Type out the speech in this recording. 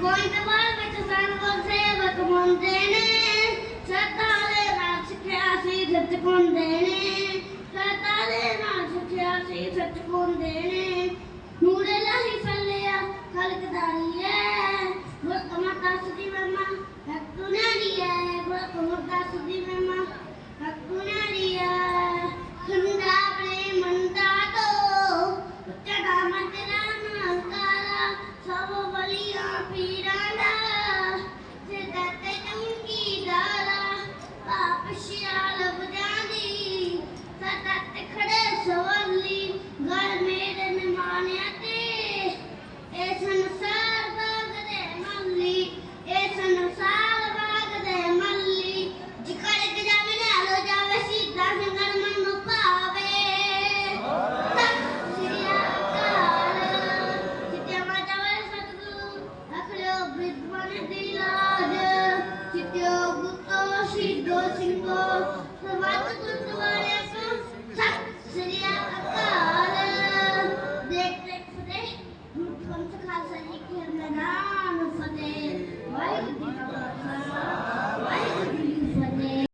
ਗੋਇੰਦਵਾਲ ਵਿੱਚ ਸੰਗਤ ਸੇਵਕ ਹੁੰਦੇ ਨੇ। ਸਦਾ ਦੇ ਨਾਲ ਸਿੱਖਿਆ ਸੀ ਜਿੱਤ ਪਾਉਂਦੇ ਨੇ। ਸਦਾ ਦੇ ਨਾਲ ਸਿੱਖਿਆ ਸੀ ਜਿੱਤ ਪਾਉਂਦੇ ਨੇ। Peter.